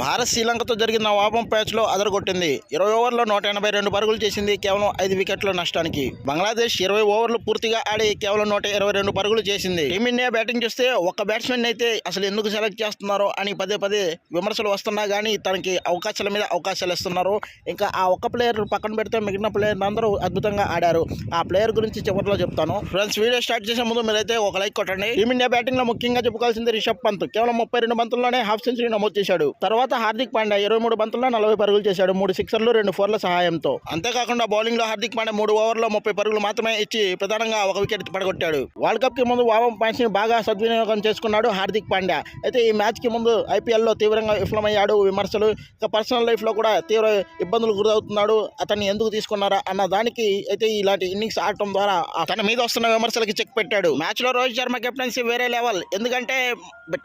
భారత్ శ్రీలంకతో జరిగిన వాపం ప్యాచ్లో అదరగొట్టింది. ఇరవై ఓవర్లో నూట ఎనభై రెండు పరుగులు చేసింది కేవలం ఐదు వికెట్ల నష్టానికి. బంగ్లాదేశ్ ఇరవై ఓవర్లు పూర్తిగా ఆడి కేవలం నూట ఇరవై రెండు పరుగులు చేసింది. టీమిండియా బ్యాటింగ్ చూస్తే ఒక బ్యాట్స్మెన్ అయితే అసలు ఎందుకు సెలెక్ట్ చేస్తున్నారో అని పదే పదే విమర్శలు వస్తున్నా కానీ తనకి అవకాశాల మీద అవకాశాలు ఇస్తున్నారు. ఇంకా ఆ ఒక్క ప్లేయర్ పక్కన పెడితే మిగిలిన ప్లేయర్ అందరూ అద్భుతంగా ఆడారు. ఆ ప్లేయర్ గురించి చివరిలో చెప్తాను. ఫ్రెండ్స్ వీడియో స్టార్ట్ చేసే ముందు మీరైతే ఒక లైక్ కొట్టండి. టీమిండియా బ్యాటింగ్లో ముఖ్యంగా చెప్పుకోవాల్సింది రిషబ్ పంత్. కేవలం ముప్పై రెండు బంతుల్లోనే హాఫ్ సెంచరీ నమోదు చేశాడు. తర్వాత హార్దిక్ పాండ్యా ఇరవై మూడు బంతుల్లో నలభై పరుగులు చేశాడు. మూడు సిక్సర్లు రెండు ఫోర్ల సహాయంతో. అంతేకాకుండా బౌలింగ్లో హార్దిక్ పాండ్యా మూడు ఓవర్లో ముప్పై పరుగులు మాత్రమే ఇచ్చి ప్రధానంగా ఒక వికెట్ పడగొట్టాడు. వరల్డ్ కప్కి ముందు వావం పాయింట్స్ని బాగా సద్వినియోగం చేసుకున్నాడు హార్దిక్ పాండ్యా. అయితే ఈ మ్యాచ్కి ముందు ఐపీఎల్లో తీవ్రంగా విఫలమయ్యాడు విమర్శలు. ఇక పర్సనల్ లైఫ్లో కూడా తీవ్ర ఇబ్బందులు గురవుతున్నాడు. అతన్ని ఎందుకు తీసుకున్నారా అన్న దానికి అయితే ఇలాంటి ఇన్నింగ్స్ ఆడటం ద్వారా తన మీద వస్తున్న విమర్శలకి చెక్ పెట్టాడు. మ్యాచ్లో రోహిత్ శర్మ కెప్టెన్సీ వేరే లెవెల్. ఎందుకంటే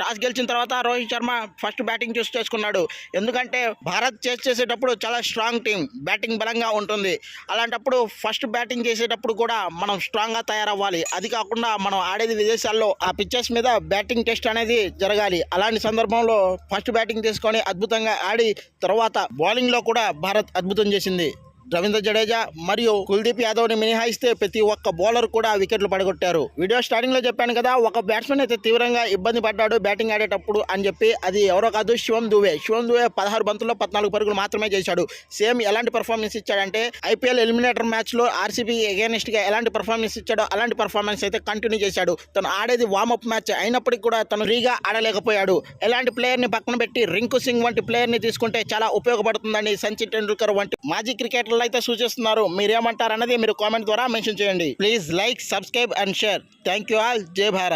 టాస్ గెలిచిన తర్వాత రోహిత్ శర్మ ఫస్ట్ బ్యాటింగ్ చూసి చేసుకున్నాడు. ఎందుకంటే భారత్ చేస్ చేసేటప్పుడు చాలా స్ట్రాంగ్ టీం బ్యాటింగ్ బలంగా ఉంటుంది. అలాంటప్పుడు ఫస్ట్ బ్యాటింగ్ చేసేటప్పుడు కూడా మనం స్ట్రాంగ్గా తయారవ్వాలి. అది కాకుండా మనం ఆడేది విదేశాల్లో ఆ పిచ్చెస్ మీద బ్యాటింగ్ టెస్ట్ అనేది జరగాలి. అలాంటి సందర్భంలో ఫస్ట్ బ్యాటింగ్ తీసుకొని అద్భుతంగా ఆడి తర్వాత బౌలింగ్లో కూడా భారత్ అద్భుతం చేసింది. రవీంద్ర జడేజా మరియు కుల్దీప్ యాదవ్ని మినహాయిస్తే ప్రతి ఒక్క బౌలర్ కూడా వికెట్లు పడగొట్టారు. వీడియో స్టార్టింగ్లో చెప్పాను కదా ఒక బ్యాట్స్మెన్ అయితే తీవ్రంగా ఇబ్బంది పడ్డాడు బ్యాటింగ్ ఆడేటప్పుడు అని చెప్పి అది ఎవరో కాదు శివం దువే. శివం దువే పదహారు బంతుల్లో పద్నాలుగు పరుగులు మాత్రమే చేశాడు. సేమ్ ఎలాంటి పర్ఫార్మెన్స్ ఇచ్చాడంటే ఐపీఎల్ ఎలిమినేటర్ మ్యాచ్లో ఆర్సీబీ అగేనిస్ట్గా ఎలాంటి పర్ఫార్మెన్స్ ఇచ్చాడో అలాంటి పర్ఫార్మెన్స్ అయితే కంటిన్యూ చేశాడు. తను ఆడేది వార్మప్ మ్యాచ్ అయినప్పటికీ కూడా తను ఫ్రీగా ఆడలేకపోయాడు. ఎలాంటి ప్లేయర్ని పక్కన పెట్టి రింకు సింగ్ వంటి ప్లేయర్ని తీసుకుంటే చాలా ఉపయోగపడుతుందని సచిన్ టెండూల్కర్ వంటి మాజీ క్రికెటర్లు అయితే సూచిస్తున్నారు మీరేమంటారు అన్నది మీరు కామెంట్ ద్వారా మెన్షన్ చేయండి. Please like subscribe and share. Thank you all. Jai Bharat.